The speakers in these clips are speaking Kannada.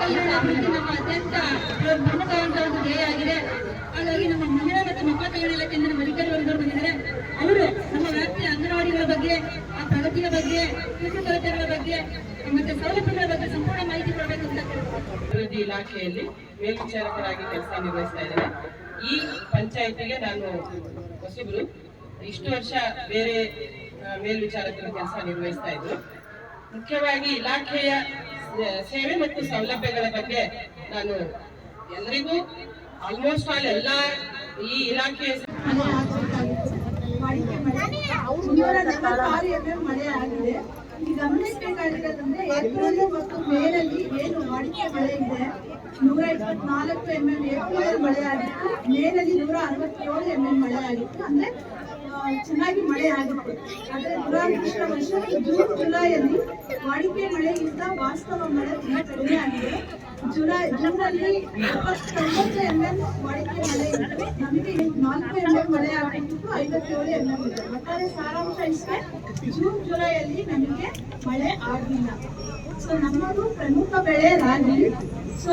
ಕಲ್ಯಾಣ ಅಭಿವೃದ್ಧಿ ನಮ್ಮ ಅತ್ಯಂತ ಪ್ರಮುಖವಾದ ಒಂದು ಧ್ಯೇಯ ಆಗಿದೆ. ಹಾಗಾಗಿ ನಮ್ಮ ಮಹಿಳಾ ಮತ್ತು ಮಕ್ಕಳ ಕಲ್ಯಾಣ ಇಲಾಖೆಯಿಂದ ಮೆಡಿಕಲ್ ವರ್ಗದವರು ಬಂದಿದ್ದಾರೆ. ಅವರು ನಮ್ಮ ವ್ಯಾಪ್ತಿಯ ಅಂಗನವಾಡಿಗಳ ಬಗ್ಗೆ ಆ ಪ್ರಗತಿಯ ಬಗ್ಗೆ ಕುಂದುಕೊರತೆಗಳ ಬಗ್ಗೆ ಮತ್ತೆ ಸೌಲಭ್ಯಗಳ ಬಗ್ಗೆ ಸಂಪೂರ್ಣ ಮಾಹಿತಿ ಕೊಡಬೇಕು ಅಂತ. ಅಭಿವೃದ್ಧಿ ಇಲಾಖೆಯಲ್ಲಿ ಮೇಲ್ವಿಚಾರಕರಾಗಿ ಕೆಲಸ ನಿರ್ವಹಿಸ್ತಾ ಇದ್ದಾರೆ. ಈ ಪಂಚಾಯತಿಗೆ ನಾನು ಹೊಸಬರು. ಇಷ್ಟು ವರ್ಷ ಬೇರೆ ಮೇಲ್ವಿಚಾರಕರ ಕೆಲಸ ನಿರ್ವಹಿಸ್ತಾ ಇದ್ರು. ಮುಖ್ಯವಾಗಿ ಇಲಾಖೆಯ ಸೇವೆ ಮತ್ತು ಸೌಲಭ್ಯಗಳ ಬಗ್ಗೆ ನಾನು ಎಲ್ಲರಿಗೂ ಆಲ್ಮೋಸ್ಟ್ ಆಲ್ ಎಲ್ಲ ಈ ಇಲಾಖೆಯ ಮಳೆ ಆಗಿದೆ ಗಮನಿಸಬೇಕಾಗಿರೋದಂದ್ರೆ ಏಪ್ರಿಲ್ ಮತ್ತು ಮೇನಲ್ಲಿ ಏನು ವಾಡಿಕೆ ಮಳೆ ಇದೆ ನೂರ ಇಪ್ಪತ್ನಾಲ್ಕು ಎಂ ಎಂ ಏಪ್ರಿಲ್ ಮಳೆ ಆಗಿತ್ತು. ಮೇನಲ್ಲಿ ನೂರ ಅರವತ್ತೇಳು ಎಂ ಎಂ ಮಳೆ ಆಗಿತ್ತು. ಅಂದ್ರೆ ಚೆನ್ನಾಗಿ ಮಳೆ ಆಗುತ್ತೆ. ಆದರೆ ದುರಾದೃಷ್ಟವಶ ಜೂನ್, ಜುಲೈಯಲ್ಲಿ ವಾಡಿಕೆ ಮಳೆಗಿಂತ ವಾಸ್ತವ ಮಳೆ ತುಂಬ ಕಡಿಮೆ ಆಗಿದೆ. ಜುಲೈ, ಜೂನಲ್ಲಿ ತೊಂಬತ್ತು ಎಂ ಎಂ ವಾಡಿಕೆ ಮಳೆ ಇತ್ತು ನಮಗೆ ನಾಲ್ಕು ಎಂ ಎಂ ಮಳೆ ಆಗಿತ್ತು ಐವತ್ತೇಳು ಎಂ ಎಂ ಇದೆ. ಒಟ್ಟಾರೆ ಸಾರಾಂಶ ಇಷ್ಟೇ, ಜೂನ್, ಜುಲೈಯಲ್ಲಿ ನಮಗೆ ಮಳೆ ಆಗಿಲ್ಲ ಸೊ ನಮ್ಮದು ಪ್ರಮುಖ ಬೆಳೆ ರಾಗಿ. ಸೊ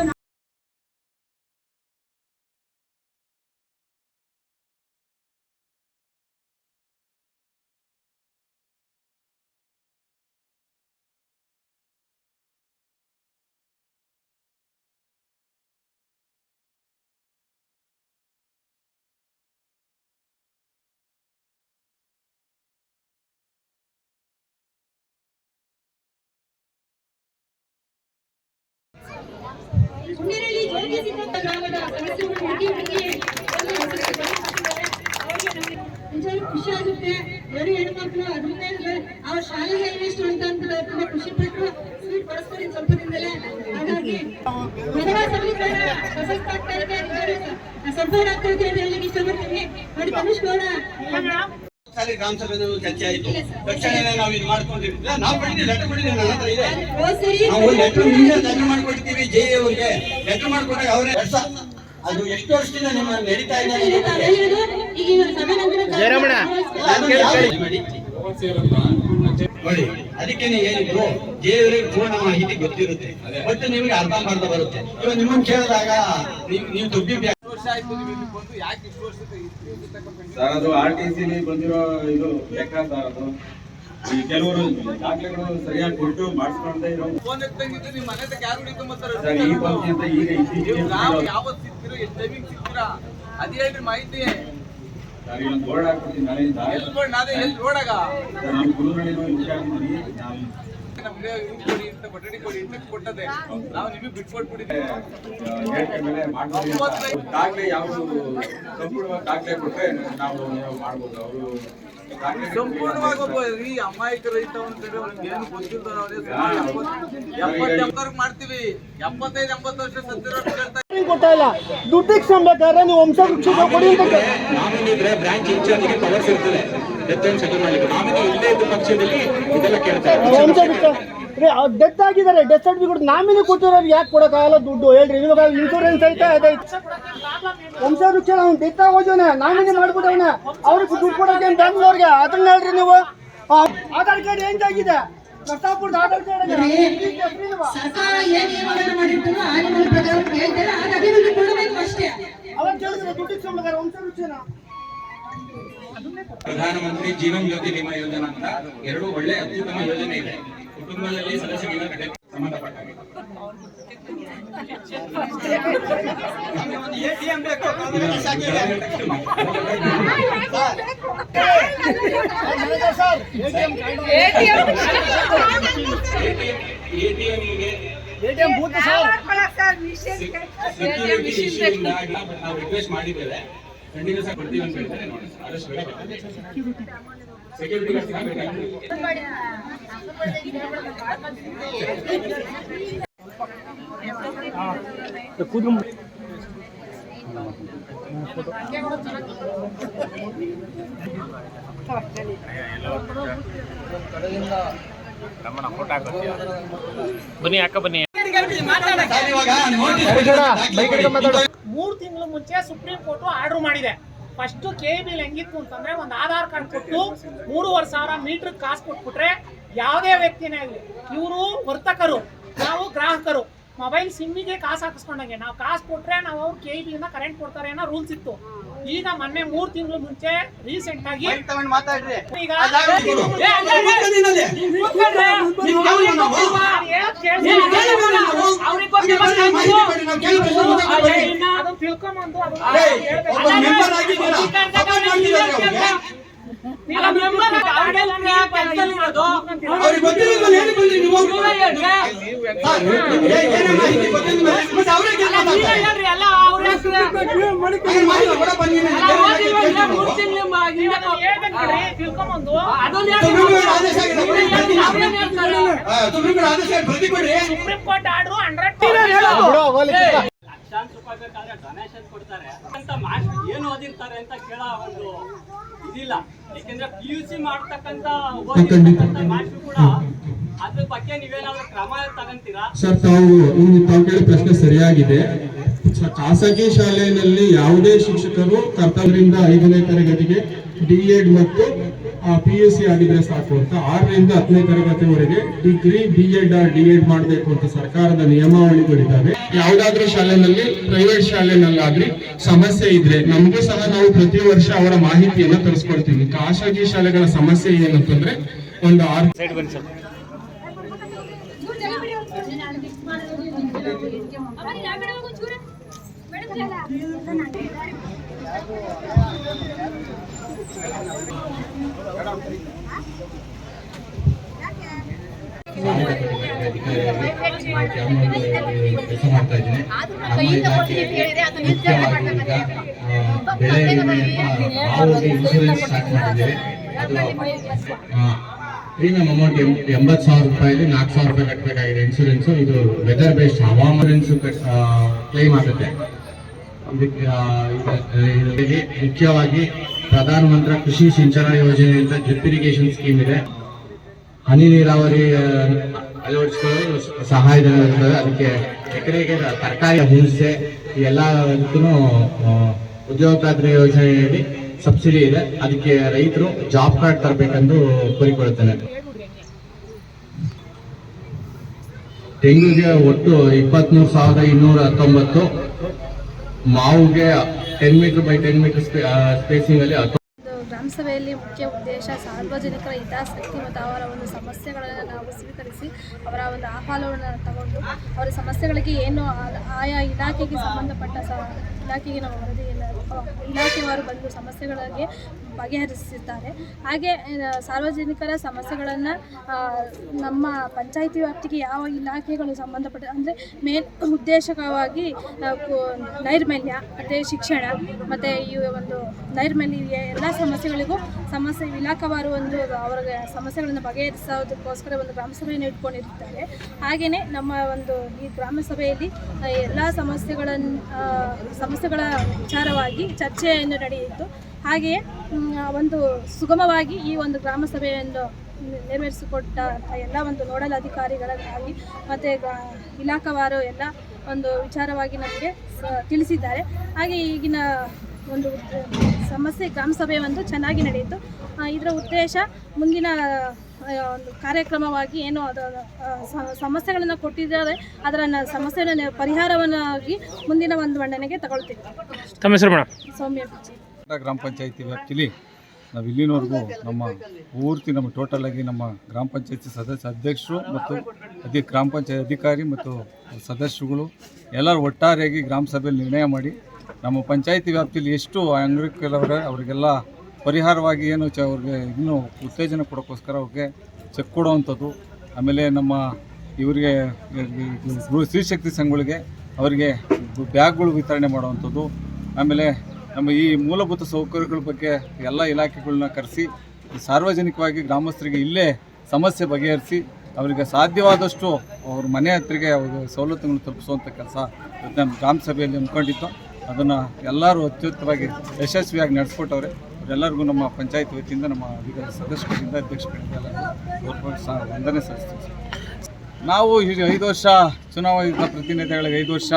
ನಿಜವಾಗ್ಲೂ ಖುಷಿ ಆಗುತ್ತೆ ಬರೀ ಹೆಣ್ಮಕ್ಳು ಅದನ್ನೇ ಅವ್ರ ಶಾಲೆಗೆ ಇನ್ವೆಸ್ಟ್ ಅಂತ ತುಂಬಾ ಖುಷಿ ಪಟ್ರು ಸ್ವೀಟ್ ಬಡಿಸ್ತಾರೆ ಇನ್ನು ಸ್ವಲ್ಪ ದಿನದಲ್ಲೇ ಹಾಗಾಗಿ ಮದುವೆ ಸಮೀಕರಣ ಪ್ರಶಸ್ತ ಆಗ್ತಾ ಇದೆ. ಸಂಪೂರ್ಣ ಆಗ್ತಾ ಇದೆ ಹೇಳಲಿಕ್ಕೆ ಇಷ್ಟಪಡ್ತೀನಿ ನೋಡಿ ತನುಷ್ ಗೌಡ ಗ್ರಾಮ ಚರ್ಚೆ ಆಯ್ತು ನಾವು ಇದು ಮಾಡ್ಕೊಂಡಿರ್ತೀವಿ ನಾವು ಕೊಟ್ಟಿದ್ದೀವಿ ಲೆಟರ್ ಇದೆ ಲೆಟರ್ ನಿಮ್ಗೆ ಲೆಟರ್ ಮಾಡ್ಕೊಟ್ಟಿದ್ದೀವಿ ಜೆ ಅವ್ರಿಗೆ. ಲೆಟರ್ ಮಾಡ್ಕೊಂಡಾಗ ಅವರೇ ಅದು ಎಷ್ಟು ವರ್ಷದಿಂದ ನಿಮ್ಮ ನಡೀತಾ ಇದೆ? ನೋಡಿ ಅದಕ್ಕೇನೆ ಹೇಳಿದ್ರು ದೇವರಿಗೆ ಪೂರ್ಣ ಮಾಹಿತಿ ಗೊತ್ತಿರುತ್ತೆ. ಮತ್ತೆ ನಿಮಗೆ ಅರ್ಥ ಮಾಡ್ತಾ ಬರುತ್ತೆ. ಇವಾಗ ನಿಮ್ಮನ್ನು ಕೇಳಿದಾಗ ನೀವು ದುಡ್ಡು ಸರ್ ಅದು ಆರ್ ಟಿ ಸಿ ಬಂದಿರೋ ಇದು ಲೆಕ್ಕ ಸರ್ ಅದು. ಕೆಲವರು ದಾಖಲೆಗಳು ಸರಿಯಾಗಿ ಕೊಟ್ಟು ಮಾಡಿಸ್ಕೊಳ್ತಾ ಇರೋ ಫೋನ್ ಎತ್ತಂಗಿದ್ರೆ ನಿಮ್ಮ ಮನೆ ತನಕ ಯಾರು ಹಿಡ್ಕೊಂಬರ್ತಾರೆ? ಸರ್ ಈ ಬಗ್ಗೆ ಅಂತ ಈಗ ಇತ್ತೀಚೆಗೆ ನೀವು ನಾವು ಯಾವತ್ತು ಸಿಗ್ತೀರೋ ಎಷ್ಟು ಟೈಮಿಂಗ್ ಸಿಗ್ತೀರಾ? ಅದ್ ಹೇಳ್ರಿ ಮಾಹಿತಿ. ಸರ್ ಇಲ್ಲೊಂದು ಬೋರ್ಡ್ ಹಾಕ್ಬಿಡ್ತೀನಿ ನಾಳೆಯಿಂದ ಎಲ್ಲಿ ಬೋರ್ಡ್? ಅದೇ ಎಲ್ಲಿ ರೋಡಾಗ ಸರ್ ನಮ್ಮ ಗುರುಗಳಿಗೂ ವಿಷಯ ಆಗ್ಬಿಡಿ ನಾವು ನಮ್ಗೆ ಇದು ಕೊಡಿ ಅಂತ ಕೊಠಡಿ ಕೊಡಿ ಅಂತ ಕೊಟ್ಟದೆ ನಾವು ನಿಮಗೆ ಬಿಟ್ಕೊಟ್ಬಿಟ್ಟಿದ್ದೀವಿ. ದಾಖಲೆ ಯಾವುದು? ಸಂಪೂರ್ಣವಾಗಿ ದಾಖಲೆ ಕೊಟ್ಟರೆ ನಾವು ಮಾಡ್ಬೋದು. ಅವರು ಸಂಪೂರ್ಣವಾಗಿ ಒಬ್ಬ ಈ ಅಮಾಯಕ ರೈತ ಅಂತೇಳಿ ಅವ್ರಿಗೆ ಏನು ಗೊತ್ತಿಲ್ಲ ಎಪ್ಪತ್ತು ಎಂಬತ್ತವ್ರಿಗೆ ಮಾಡ್ತೀವಿ. ಎಪ್ಪತ್ತೈದು ಎಂಬತ್ತು ವರ್ಷ ಸತ್ತಿರೋ ಕೇಳ್ತಾ ಕೊಡ್ತಾ ಇಲ್ಲ. ದುಡ್ಡು ಇಸ್ಕೊಂಬೇಕಾದ್ರೆ ನೀವು ವಂಶ ವೃಕ್ಷ ಕೊಡಿ ಅಂತ ಬ್ರಾಂಚ್ ಇನ್ಚಾರ್ಜ್ಗೆ ಪವರ್ಸ್ ಇರ್ತದೆ. ಸೆಟಲ್ ಮಾಡಲಿಕ್ಕೆ ನಾಮಿನಿ ಇಲ್ಲೇ ಇದ್ದ ಪಕ್ಷದಲ್ಲಿ ಇದೆಲ್ಲ ಕೇಳ್ತಾರೆ ಡೆತ್ ಆಗಿದ್ದಾರೆ. ಡೆತ್ ಸರ್ಟಿಫಿಕೇಟ್ ನಾಮಿನಿ ಕೊಟ್ಟಿರೋರು ಯಾಕೆ ಕೊಡೋಕ್ಕಾಗಲ್ಲ ದುಡ್ಡು? ಹೇಳ್ರಿ ಇವಾಗ ಇನ್ಶೂರೆನ್ಸ್ ಐತೆ ಅದೈತೆ ವಂಶ ವೃಕ್ಷ ಅವ್ನು ಡೆತ್ ಆಗೋದವನ ನಾಮಿನಿ ಮಾಡ್ಬಿಟ್ಟವನ. ಅವ್ರಿಗೆ ದುಡ್ಡು ಕೊಡೋಕೆ ಬ್ಯಾಂಗ್ಳೂರ್ಗೆ ಅದನ್ನ ಹೇಳ್ರಿ ನೀವು. ಆಧಾರ್ ಕಾರ್ಡ್ ಏನ್ ಆಗಿದೆ? ಕರ್ತಾಪುರದ ಆಧಾರ್ ಕಾರ್ಡ್ ಸರ್ಕಾರ ಏನ್ ನಿಯಮಗಳನ್ನು ಮಾಡಿರ್ತಾರೋ ಆ ನಿಯಮಗಳ ಪ್ರಕಾರ ಹೇಳ್ತಾರೆ ಆಗ ಅಭಿವೃದ್ಧಿ ಕೊಡಬೇಕು ಅಷ್ಟೇ. ಅವಾಗ ಕೇಳಿದ್ರೆ ದುಡ್ಡು ಪ್ರಧಾನಮಂತ್ರಿ ಜೀವನ್ ಜ್ಯೋತಿ ವಿಮಾ ಯೋಜನಾ ಅಂತ ಎರಡು ಒಳ್ಳೆ ಅತ್ಯುತ್ತಮ ಯೋಜನೆ ಇದೆ. ಕುಟುಂಬದಲ್ಲಿ ಸದಸ್ಯರಿಂದ ಸಂಬಂಧಪಟ್ಟ ಹಾಗೆ. ATM ಗೆ ATM booth sir security issue ಇಂದಾಗಿ ನಾವು ರಿಕ್ವೆಸ್ಟ್ ಮಾಡಿದ್ದೇವೆ. ಖಂಡಿತ ಸಹ ಕೊಡ್ತೀವಿ ಅಂತ ಹೇಳ್ತಾರೆ. ನೋಡಿ ಸರ್, ಆದಷ್ಟು ಬೇಗ ಸೆಕ್ಯೂರಿಟಿ ಬನ್ನಿ ಸಿಗಬೇಕಾಗ್ತದೆ ಬನ್ನಿ. ನೋಟಿಸ್ ಮೂರು ತಿಂಗಳ ಮುಂಚೆ ಸುಪ್ರೀಂ ಕೋರ್ಟ್ ಆರ್ಡರ್ ಮಾಡಿದೆ ಫಸ್ಟ್ ಕೆ ಬಿಲ್ ಹೆಂಗಿತ್ತು ಅಂತಂದ್ರೆ ಒಂದು ಆಧಾರ್ ಕಾರ್ಡ್ ಕೊಟ್ಟು ಮೂರುವರೆ ಸಾವಿರ ಮೀಟರ್ ಕಾಸು ಕೊಟ್ಬಿಟ್ರೆ ಯಾವುದೇ ವ್ಯಕ್ತಿನೇ ಆಗಲಿ ಇವರು ವರ್ತಕರು ನಾವು ಗ್ರಾಹಕರು ಮೊಬೈಲ್ ಸಿಮ್ಮಿಗೆ ಕಾಸು ಹಾಕಿಸ್ಕೊಂಡಂಗೆ ನಾವು ಕಾಸು ಕೊಟ್ರೆ ನಾವು ಅವ್ರು ಕೆ ಬಿಯಿಂದ ಕರೆಂಟ್ ಕೊಡ್ತಾರೆ ಅನ್ನೋ ರೂಲ್ಸ್ ಇತ್ತು ಈಗ ಮೊನ್ನೆ ಮೂರು ತಿಂಗಳು ಮುಂಚೆ ರೀಸೆಂಟ್ ಆಗಿ ಈಗ ಆದೇಶ ಬರ್ತಿ ಕೊಡ್ರಿ ಸುಪ್ರೀಂ ಕೋರ್ಟ್ ಆರ್ಡರ್ ಹಂಡ್ರೆಡ್ ಬಿಡು, ಹೋಗ್ಲಿ ಕಿತ್ತ. ಲಕ್ಷಾಂತರ ರೂಪಾಯಿ ಬೇಕಾದ್ರೆ ಡೊನೇಷನ್ ಕೊಡ್ತಾರೆ. ಅಂತ ಮಾಸ್ಟರ್ ಏನು ಓದಿರ್ತಾರೆ ಅಂತ ಕೇಳೋ ಒಂದು ಇದಿಲ್ಲ. ಯಾಕೆಂದ್ರೆ ಪಿ ಯು ಸಿ ಮಾಡ್ತಕ್ಕಂತ ಓದಿರ್ತಕ್ಕಂತ ಮಾಸ್ಟರ್ ಕೂಡ ಅದ್ರ ಬಗ್ಗೆ ನೀವೇನಾದ್ರೂ ಕ್ರಮ ತಗೊಂತೀರಾ? ಸರ್ ತಾವು ತಾವು ಕೇಳಿದ ಪ್ರಶ್ನೆ ಸರಿಯಾಗಿದೆ. ಖಾಸಗಿ ಶಾಲೆಯಲ್ಲಿ ಯಾವುದೇ ಶಿಕ್ಷಕರು ಕರ್ತವ್ಯದಿಂದ ಐದನೇ ತರಗತಿಗೆ ಡಿ ಎಡ್ ಮತ್ತು ಪಿ ಎಸ್ ಸಿ ಆಗಿದ್ರೆ ಸಾಕು ಅಂತ ಆರರಿಂದ ಹತ್ತನೇ ತರಗತಿವರೆಗೆ degree B Ed D Ed ಮಾಡಬೇಕು ಅಂತ ಸರ್ಕಾರದ ನಿಯಮಾವಳಿಗಳಿದ್ದಾವೆ ಯಾವುದಾದ್ರೂ ಶಾಲೆನಲ್ಲಿ ಪ್ರೈವೇಟ್ ಶಾಲೆನಲ್ಲಾದ್ರಿ ಸಮಸ್ಯೆ ಇದ್ರೆ ನಮಗೂ ಸಹ ನಾವು ಪ್ರತಿ ವರ್ಷ ಅವರ ಮಾಹಿತಿಯನ್ನ ತರಿಸ್ಕೊಡ್ತೀವಿ. ಖಾಸಗಿ ಶಾಲೆಗಳ ಸಮಸ್ಯೆ ಏನಂತಂದ್ರೆ ಒಂದು ಆರು ಕೆಲಸ ಮಾಡ್ತಾ ಇದ್ದೀನಿ ಇನ್ಶೂರೆನ್ಸ್ ಪ್ರೀಮಿಯಂ ಅಮೌಂಟ್ ಎಂಬತ್ತು ಸಾವಿರ ರೂಪಾಯಿ ನಾಲ್ಕು ಸಾವಿರ ರೂಪಾಯಿ ಕಟ್ಟಬೇಕಾಗಿದೆ ಇನ್ಶೂರೆನ್ಸ್ ಇದು ವೆದರ್ ಬೇಸ್ಡ್ ಹವಾಮಾನ ಕ್ಲೈಮ್ ಆಗುತ್ತೆ ಇದಕ್ಕೆ ಆ, ಇದು- ಇದರಲ್ಲಿ ಮುಖ್ಯವಾಗಿ ಪ್ರಧಾನಮಂತ್ರಿ ಕೃಷಿ ಸಿಂಚನ ಯೋಜನೆ ಅಂತ ಡ್ರಿಪ್ ಇರಿಗೇಷನ್ ಸ್ಕೀಮ್ ಇದೆ. ಹನಿ ನೀರಾವರಿ ಅಳವಡಿಸಿಕೊಳ್ಳಲು ಸಹಾಯಧನ ಅದಕ್ಕೆ ಎಕರೆಗೆ ತರಕಾರಿ ಹಿಂಸೆ ಎಲ್ಲ ಉದ್ಯೋಗ ಖಾತ್ರಿ ಯೋಜನೆಯಲ್ಲಿ ಸಬ್ಸಿಡಿ ಇದೆ. ಅದಕ್ಕೆ ರೈತರು ಜಾಬ್ ಕಾರ್ಡ್ ತರಬೇಕೆಂದು ಕೋರಿಕೊಳ್ಳುತ್ತೇನೆ. ತೆಂಗಿಗೆ ಒಟ್ಟು ಇಪ್ಪತ್ಮೂರು ಸಾವಿರದ ಇನ್ನೂರ ಹತ್ತೊಂಬತ್ತು ಮಾವುಗೆ ten metre by ten metre spacing ಅಲ್ಲಿ ಗ್ರಾಮ ಸಭೆಯಲ್ಲಿ ಮುಖ್ಯ ಉದ್ದೇಶ ಸಾರ್ವಜನಿಕರ ಹಿತಾಸಕ್ತಿ ಮತ್ತು ಅವರ ಒಂದು ಸಮಸ್ಯೆಗಳನ್ನು ನಾವು ಸ್ವೀಕರಿಸಿ ಅವರ ಒಂದು ಆಹ್ವಾನವನ್ನು ತಗೊಂಡು ಅವರ ಸಮಸ್ಯೆಗಳಿಗೆ ಏನು ಆಯಾ ಇಲಾಖೆಗೆ ಸಂಬಂಧಪಟ್ಟ ಇಲಾಖೆಗೆ ನಾವು ವರದಿಯನ್ನು ಇಲಾಖೆಯವರು ಬಂದು ಸಮಸ್ಯೆಗಳಿಗೆ ಬಗೆಹರಿಸುತ್ತಾರೆ ಹಾಗೆ ಸಾರ್ವಜನಿಕರ ಸಮಸ್ಯೆಗಳನ್ನು ನಮ್ಮ ಪಂಚಾಯಿತಿ ವ್ಯಾಪ್ತಿಗೆ ಯಾವ ಇಲಾಖೆಗಳು ಸಂಬಂಧಪಟ್ಟ, ಅಂದರೆ ಮೇನ್ ಉದ್ದೇಶಕವಾಗಿ ನೈರ್ಮಲ್ಯ, ಮತ್ತು ಶಿಕ್ಷಣ, ಮತ್ತು ಈ ಒಂದು ನೈರ್ಮಲ್ಯ, ಎಲ್ಲ ಸಮಸ್ಯೆಗಳಿಗೂ ಸಮಸ್ಯೆ ಇಲಾಖಾವಾರು ಒಂದು ಅವರಿಗೆ ಸಮಸ್ಯೆಗಳನ್ನು ಬಗೆಹರಿಸೋದಕ್ಕೋಸ್ಕರ ಒಂದು ಗ್ರಾಮ ಸಭೆಯನ್ನು ಇಟ್ಕೊಂಡಿರ್ತಾರೆ ಹಾಗೆಯೇ ನಮ್ಮ ಒಂದು ಈ ಗ್ರಾಮ ಸಭೆಯಲ್ಲಿ ಎಲ್ಲ ಸಮಸ್ಯೆಗಳನ್ನು ಸಮಸ್ಯೆಗಳ ವಿಚಾರವಾಗಿ ಚರ್ಚೆಯನ್ನು ನಡೆಯಿತು. ಹಾಗೆಯೇ ಒಂದು ಸುಗಮವಾಗಿ ಈ ಒಂದು ಗ್ರಾಮ ಸಭೆಯನ್ನು ನೆರವೇರಿಸಿಕೊಟ್ಟ ಎಲ್ಲ ಒಂದು ನೋಡಲ್ ಅಧಿಕಾರಿಗಳಾಗಿ ಮತ್ತು ಇಲಾಖಾವಾರು ಎಲ್ಲ ಒಂದು ವಿಚಾರವಾಗಿ ನಮಗೆ ತಿಳಿಸಿದ್ದಾರೆ. ಹಾಗೆ ಈಗಿನ ಒಂದು ಸಮಸ್ಯೆ ಗ್ರಾಮ ಸಭೆ ಒಂದು ಚೆನ್ನಾಗಿ ನಡೆಯಿತು. ಇದರ ಉದ್ದೇಶ ಮುಂದಿನ ಒಂದು ಕಾರ್ಯಕ್ರಮವಾಗಿ ಏನು ಅದು ಸಮಸ್ಯೆಗಳನ್ನು ಕೊಟ್ಟಿದ್ದಾರೆ. ಅದರ ಸಮಸ್ಯೆಗಳನ್ನು ಪರಿಹಾರವನ್ನಾಗಿ ಮುಂದಿನ ಒಂದು ಮಂಡನೆಗೆ ತಗೊಳ್ತೀವಿ. ಸೌಮ್ಯ ಗ್ರಾಮ ಪಂಚಾಯಿತಿ ವ್ಯಾಪ್ತಿಲಿ ನಾವು ಇಲ್ಲಿನವರೆಗೂ ನಮ್ಮ ಪೂರ್ತಿ ನಮ್ಮ ಟೋಟಲ್ ಆಗಿ ನಮ್ಮ ಗ್ರಾಮ ಪಂಚಾಯತಿ ಸದಸ್ಯ ಅಧ್ಯಕ್ಷರು ಮತ್ತು ಅದೇ ಗ್ರಾಮ ಪಂಚಾಯತ್ ಅಧಿಕಾರಿ ಮತ್ತು ಸದಸ್ಯರುಗಳು ಎಲ್ಲರೂ ಒಟ್ಟಾರೆಯಾಗಿ ಗ್ರಾಮ ಸಭೆಯಲ್ಲಿ ನಿರ್ಣಯ ಮಾಡಿ ನಮ್ಮ ಪಂಚಾಯತಿ ವ್ಯಾಪ್ತಿಯಲ್ಲಿ ಎಷ್ಟು ಅಂಗಡಿಗಳವರ ಅವರಿಗೆಲ್ಲ ಪರಿಹಾರವಾಗಿ ಏನು ಚ ಅವ್ರಿಗೆ ಇನ್ನೂ ಉತ್ತೇಜನ ಕೊಡೋಕ್ಕೋಸ್ಕರ ಅವ್ರಿಗೆ ಚೆಕ್ ಕೊಡುವಂಥದ್ದು. ಆಮೇಲೆ ನಮ್ಮ ಇವರಿಗೆ ಸ್ತ್ರೀಶಕ್ತಿ ಸಂಘಗಳಿಗೆ ಅವರಿಗೆ ಬ್ಯಾಗ್ಗಳು ವಿತರಣೆ ಮಾಡುವಂಥದ್ದು. ಆಮೇಲೆ ನಮ್ಮ ಈ ಮೂಲಭೂತ ಸೌಕರ್ಯಗಳ ಬಗ್ಗೆ ಎಲ್ಲ ಇಲಾಖೆಗಳನ್ನ ಕರೆಸಿ, ಸಾರ್ವಜನಿಕವಾಗಿ ಗ್ರಾಮಸ್ಥರಿಗೆ ಇಲ್ಲೇ ಸಮಸ್ಯೆ ಬಗೆಹರಿಸಿ, ಅವರಿಗೆ ಸಾಧ್ಯವಾದಷ್ಟು ಅವ್ರ ಮನೆ ಹತ್ರಿಗೆ ಅವ್ರಿಗೆ ಸವಲತ್ತುಗಳನ್ನು ತಲುಪಿಸುವಂಥ ಕೆಲಸ ನಮ್ಮ ಗ್ರಾಮ ಸಭೆಯಲ್ಲಿ ಹಮ್ಮಿಕೊಂಡಿತ್ತು ಅದನ್ನು ಎಲ್ಲರೂ ಅತ್ಯುತ್ತಮವಾಗಿ ಯಶಸ್ವಿಯಾಗಿ ನಡೆಸ್ಕೊಟ್ಟವ್ರೆ. ಅವರೆಲ್ಲರಿಗೂ ನಮ್ಮ ಪಂಚಾಯತ್ ವತಿಯಿಂದ, ನಮ್ಮ ಅಧಿಕಾರಿ ಸದಸ್ಯರಿಂದ, ಅಧ್ಯಕ್ಷರಿಂದ ಎಲ್ಲರಿಗೂ ವಂದನೆ ಸಲ್ಲಿಸ್ತೀವಿ ನಾವು ಐದು ವರ್ಷ ಚುನಾವಣಾ ಪ್ರತಿನಿಧಿಗಳಿಗೆ ಐದು ವರ್ಷ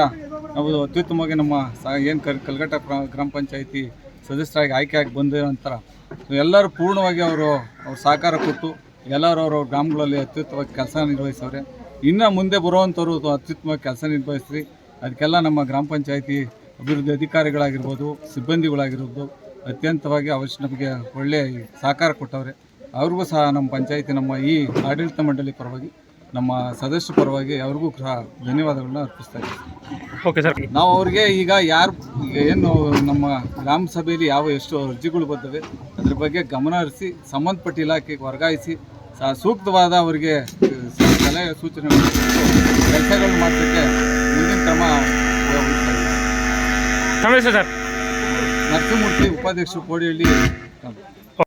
ನಾವು ಅತ್ಯುತ್ತಮವಾಗಿ ನಮ್ಮ ಏನು ಕಲ್, ಕಲ್ಗಟ್ಟ ಗ್ರಾಮ ಪಂಚಾಯಿತಿ ಸದಸ್ಯರಾಗಿ ಆಯ್ಕೆಯಾಗಿ ಬಂದ ನಂತರ ಎಲ್ಲರೂ ಪೂರ್ಣವಾಗಿ ಅವರು, ಅವ್ರ ಸಹಕಾರ ಕೊಟ್ಟು ಎಲ್ಲರೂ ಅವರು ಗ್ರಾಮಗಳಲ್ಲಿ ಅತ್ಯುತ್ತಮವಾಗಿ ಕೆಲಸ ನಿರ್ವಹಿಸವ್ರೆ. ಇನ್ನು ಮುಂದೆ ಬರುವಂಥವ್ರು ಅತ್ಯುತ್ತಮವಾಗಿ ಕೆಲಸ ನಿರ್ವಹಿಸ್ರಿ. ಅದಕ್ಕೆಲ್ಲ ನಮ್ಮ ಗ್ರಾಮ ಪಂಚಾಯಿತಿ ಅಭಿವೃದ್ಧಿ ಅಧಿಕಾರಿಗಳಾಗಿರ್ಬೋದು, ಸಿಬ್ಬಂದಿಗಳಾಗಿರ್ಬೋದು, ಅತ್ಯಂತವಾಗಿ ಅವಶ್ಯ, ನಮಗೆ ಒಳ್ಳೆಯ ಸಹಕಾರ ಕೊಟ್ಟವ್ರೆ. ಅವ್ರಿಗೂ ಸಹ ನಮ್ಮ ಪಂಚಾಯಿತಿ ನಮ್ಮ ಈ ಆಡಳಿತ ಮಂಡಳಿ ಪರವಾಗಿ ನಮ್ಮ ಸದಸ್ಯರ ಪರವಾಗಿ ಅವ್ರಿಗೂ ಸಹ ಧನ್ಯವಾದಗಳನ್ನ ಅರ್ಪಿಸ್ತಾ ಇದ್ದೀವಿ ನಾವು ಅವ್ರಿಗೆ ಈಗ ಯಾರು ಈಗ ಏನು ನಮ್ಮ ಗ್ರಾಮ ಸಭೆಯಲ್ಲಿ ಯಾವ ಎಷ್ಟು ಅರ್ಜಿಗಳು ಬರ್ತವೆ ಅದ್ರ ಬಗ್ಗೆ ಗಮನ ಹರಿಸಿ ಸಂಬಂಧಪಟ್ಟ ಇಲಾಖೆಗೆ ವರ್ಗಾಯಿಸಿ ಸ- ಸೂಕ್ತವಾದ ಅವರಿಗೆ ಸಲಹೆ ಸೂಚನೆಗಳು ಕೆಲಸಗಳು ಮಾಡಲಿಕ್ಕೆ ಮುಂದಿನ ಕ್ರಮ ಸರ್. ನರಸಿಂಹಮೂರ್ತಿ ಉಪಾಧ್ಯಕ್ಷರು ಕೋಡಿಹಳ್ಳಿ.